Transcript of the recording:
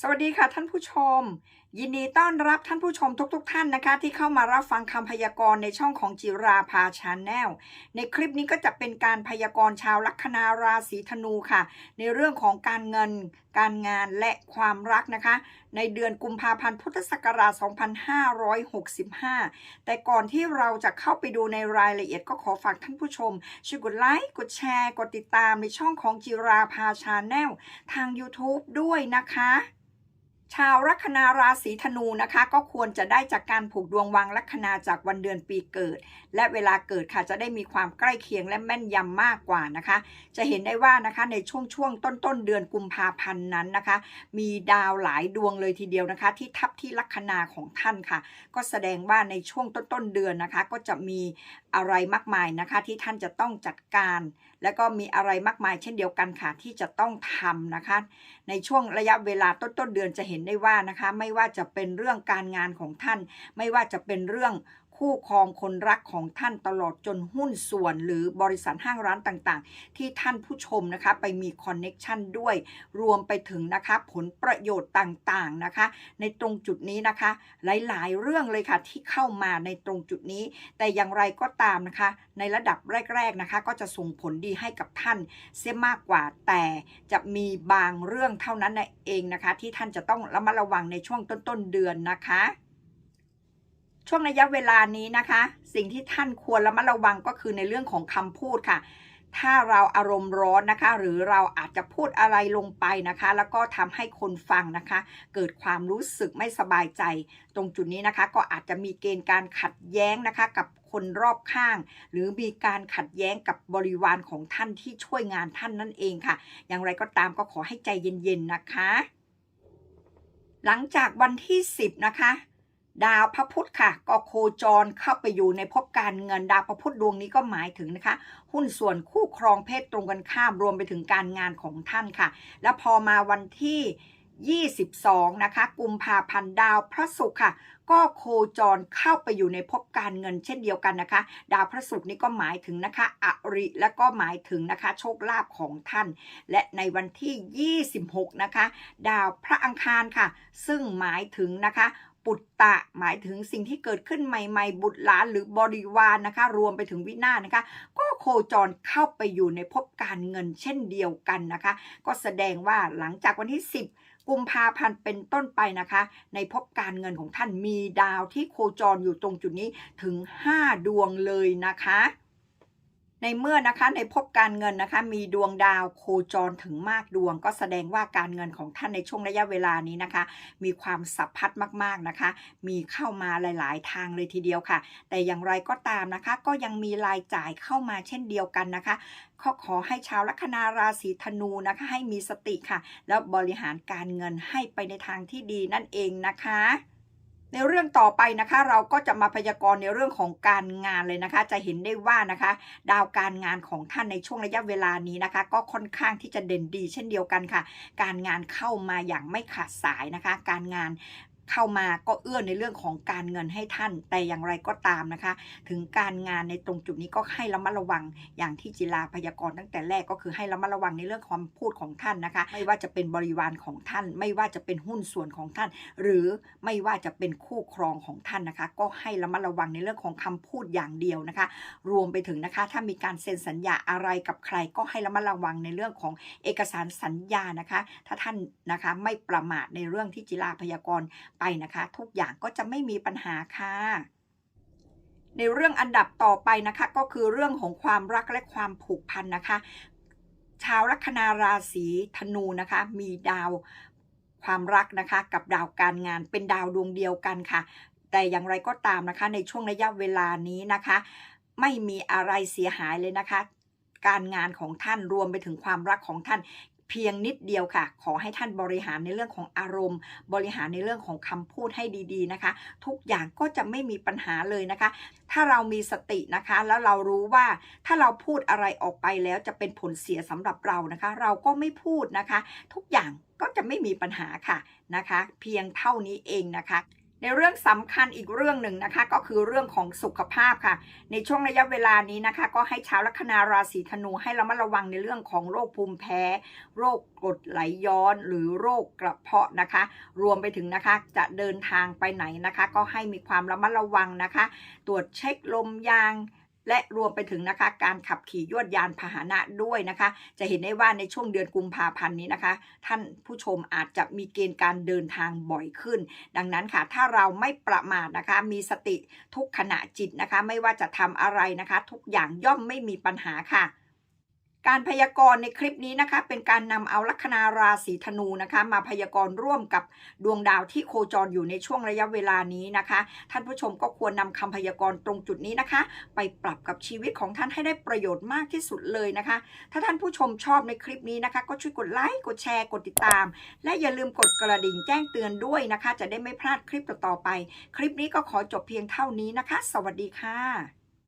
สวัสดีค่ะท่านผู้ชม ยินดีต้อนรับท่านผู้ชมทุกๆทท่านนะคะ ที่เข้ามารับฟังคำพยากรณ์ในช่องของจิราภาชาแนลในคลิปนี้ก็จะเป็นการพยากรณ์ชาวลัคนาราศีธนูค่ะ ในเรื่องของการเงิน การงานและความรักนะคะ ในเดือนกุมภาพันธ์พุทธศักราช 2565 แต่ก่อนที่เราจะเข้าไปดูในรายละเอียดก็ขอฝากท่านผู้ชมช่วยกดไลค์กดแชร์ กดติดตามในช่องของจิราภาชาแนลทาง YouTube ด้วยนะคะ ชาวลัคนาราศีธนูนะคะ ก็ควรจะได้จากการผูกดวงวางลัคนาจากวันเดือนปีเกิด และเวลาเกิดค่ะจะได้มีความใกล้เคียงและแม่นยำมากกว่านะคะ จะเห็นได้ว่านะคะในช่วงช่วงต้นต้นเดือนกุมภาพันธ์นั้นนะคะ มีดาวหลายดวงเลยทีเดียวนะคะ ที่ทับที่ลัคนาของท่านค่ะ ก็แสดงว่าในช่วงต้นต้นเดือนนะคะ ก็จะมีอะไรมากมายนะคะ ที่ท่านจะต้องจัดการ แล้วก็มีอะไรมากมาย เช่นเดียวกันค่ะที่จะต้องทำนะคะ ในช่วงระยะเวลาต้นต้นเดือนจะเห็นได้ว่านะคะ ไม่ว่าจะเป็นเรื่องการงานของท่าน ไม่ว่าจะเป็นเรื่อง คู่ครองคนรักของท่านตลอดจนหุ้นส่วน หรือบริษัทห้างร้านต่างๆ ที่ท่านผู้ชมนะคะไปมีคอนเน็ชันด้วย รวมไปถึงนะคะผลประโยชน์ต่างๆนะคะ ในตรงจุดนี้นะคะ หลายๆ เรื่องเลยค่ะที่เข้ามาในตรงจุดนี้ แต่อย่างไรก็ตามนะคะ ในระดับแรก ๆนะคะ ก็จะส่งผลดีให้กับท่านเสียมากกว่า แต่จะมีบางเรื่องเท่านั้นเองนะคะ ที่ท่านจะต้องระมัดระวังในช่วงต้นๆเดือนนะคะ ช่วงระยะเวลานี้นะคะ สิ่งที่ท่านควรระมัดระวังก็คือในเรื่องของคำพูดค่ะ ถ้าเราอารมณ์ร้อนนะคะ หรือเราอาจจะพูดอะไรลงไปนะคะ แล้วก็ทำให้คนฟังนะคะ เกิดความรู้สึกไม่สบายใจ ตรงจุดนี้นะคะ ก็อาจจะมีเกณฑ์การขัดแย้งนะคะ กับคนรอบข้าง หรือมีการขัดแย้งกับบริวารของท่านที่ช่วยงานท่านนั่นเองค่ะ อย่างไรก็ตามก็ขอให้ใจเย็นๆนะคะ หลังจากวันที่ 10 นะคะ ดาวพระพุธค่ะ ก็โคจรเข้าไปอยู่ในภพการเงินดาวพระพุธดวงนี้ก็หมายถึงนะคะ หุ้นส่วนคู่ครองเพศตรงกันข้ามรวมไปถึงการงานของท่านค่ะ แล้วพอมาวันที่ 22 นะคะ กุมภาพันธ์ดาวพระศุกร์ค่ะ ก็โคจรเข้าไปอยู่ในภพการเงินเช่นเดียวกันนะคะ ดาวพระศุกร์นี้ก็หมายถึงนะคะอริและก็หมายถึงนะคะ โชคลาภของท่าน และในวันที่ 26 นะคะ ดาวพระอังคารค่ะ ซึ่งหมายถึงนะคะ ปุตตะ หมายถึงสิ่งที่เกิดขึ้นใหม่ ๆ บุตรหลานหรือบริวารนนะคะ รวมไปถึงวินาศนะคะ ก็โคจรเข้าไปอยู่ในภพการเงินเช่นเดียวกันนะคะ ก็แสดงว่าหลังจากวันที่ 10กุมภาพันธ์เป็นต้นไปนะคะ ในภพการเงินของท่านมีดาวที่โคจรอยู่ตรงจุดนี้ถึง 5 ดวงเลยนะคะ ในเมื่อนะคะในภพการเงินนะคะมีดวงดาวโคจรถึงมากดวง ก็แสดงว่าการเงินของท่านในช่วงระยะเวลานี้นะคะ มีความสับพัดมากๆนะคะ มีเข้ามาหลาย ๆ ทางเลยทีเดียวค่ะ แต่อย่างไรก็ตามนะคะ ก็ยังมีรายจ่ายเข้ามาเช่นเดียวกันนะคะก็ขอให้ชาวลัคนาราศีธนูนะคะ ให้มีสติค่ะ แล้วบริหารการเงินให้ไปในทางที่ดีนั่นเองนะคะ ในเรื่องต่อไปนะคะ เราก็จะมาพยากรณ์ในเรื่องของการงานเลยนะคะ จะเห็นได้ว่านะคะ ดาวการงานของท่านในช่วงระยะเวลานี้นะคะ ก็ค่อนข้างที่จะเด่นดี เช่นเดียวกันค่ะ การงานเข้ามาอย่างไม่ขาดสายนะคะ การงาน เข้ามาก็เอื้อในเรื่องของการเงินให้ท่าน แต่อย่างไรก็ตามนะคะ ถึงการงานในตรงจุดนี้ก็ให้ระมัดระวังอย่างที่จิราพยากรณ์ตั้งแต่แรกก็คือให้ระมัดระวังในเรื่องความพูดของท่านนะคะ ไม่ว่าจะเป็นบริวารของท่าน ไม่ว่าจะเป็นหุ้นส่วนของท่าน หรือไม่ว่าจะเป็นคู่ครองของท่านนะคะ ก็ให้ระมัดระวังในเรื่องของคำพูดอย่างเดียวนะคะ รวมไปถึงนะคะ ถ้ามีการเซ็นสัญญาอะไรกับใคร ก็ให้ระมัดระวังในเรื่องของเอกสารสัญญานะคะ ถ้าท่านนะคะไม่ประมาทในเรื่องที่จิราพยากรณ์ไปนะคะ ทุกอย่างก็จะไม่มีปัญหาค่ะในเรื่องอันดับต่อไปนะคะก็คือเรื่องของความรักและความผูกพันนะคะ ชาวลัคนาราศีธนูนะคะ มีดาวความรักนะคะ กับดาวการงานเป็นดาวดวงเดียวกันค่ะ แต่อย่างไรก็ตามนะคะ ในช่วงระยะเวลานี้นะคะ ไม่มีอะไรเสียหายเลยนะคะ การงานของท่านรวมไปถึงความรักของท่าน เพียงนิดเดียวค่ะ ขอให้ท่านบริหารในเรื่องของอารมณ์ บริหารในเรื่องของคำพูดให้ดีๆนะคะ ทุกอย่างก็จะไม่มีปัญหาเลยนะคะ ถ้าเรามีสตินะคะ แล้วเรารู้ว่าถ้าเราพูดอะไรออกไปแล้วจะเป็นผลเสียสำหรับเรานะคะ เราก็ไม่พูดนะคะ ทุกอย่างก็จะไม่มีปัญหาค่ะนะคะ เพียงเท่านี้เองนะคะ ในเรื่องสำคัญอีกเรื่องหนึ่งนะคะ ก็คือเรื่องของสุขภาพค่ะ ในช่วงระยะเวลานี้นะคะ ก็ให้ชาวลัคนาราศีธนูให้ระมัดระวังในเรื่องของโรคภูมิแพ้ โรคกรดไหลย้อน หรือโรคกระเพาะนะคะ รวมไปถึงนะคะจะเดินทางไปไหนนะคะ ก็ให้มีความระมัดระวังนะคะ ตรวจเช็คลมยาง และรวมไปถึงนะคะการขับขี่ยวดยานพาหนะด้วยนะคะ จะเห็นได้ว่าในช่วงเดือนกุมภาพันธ์นี้นะคะ ท่านผู้ชมอาจจะมีเกณฑ์การเดินทางบ่อยขึ้น ดังนั้นค่ะ ถ้าเราไม่ประมาทนะคะ มีสติทุกขณะจิตนะคะ ไม่ว่าจะทำอะไรนะคะ ทุกอย่างย่อมไม่มีปัญหาค่ะ การพยากรณ์ในคลิปนี้นะคะ เป็นการนำเอาลัคนาราศีธนูนะคะ มาพยากรณ์ร่วมกับดวงดาวที่โคจรอยู่ในช่วงระยะเวลานี้นะคะ ท่านผู้ชมก็ควรนำคำพยากรณ์ตรงจุดนี้นะคะ ไปปรับกับชีวิตของท่านให้ได้ประโยชน์มากที่สุดเลยนะคะ ถ้าท่านผู้ชมชอบในคลิปนี้นะคะ ก็ช่วยกดไลค์กดแชร์กดติดตาม และอย่าลืมกดกระดิ่งแจ้งเตือนด้วยนะคะ จะได้ไม่พลาดคลิปต่อๆไป คลิปนี้ก็ขอจบเพียงเท่านี้นะคะ สวัสดีค่ะ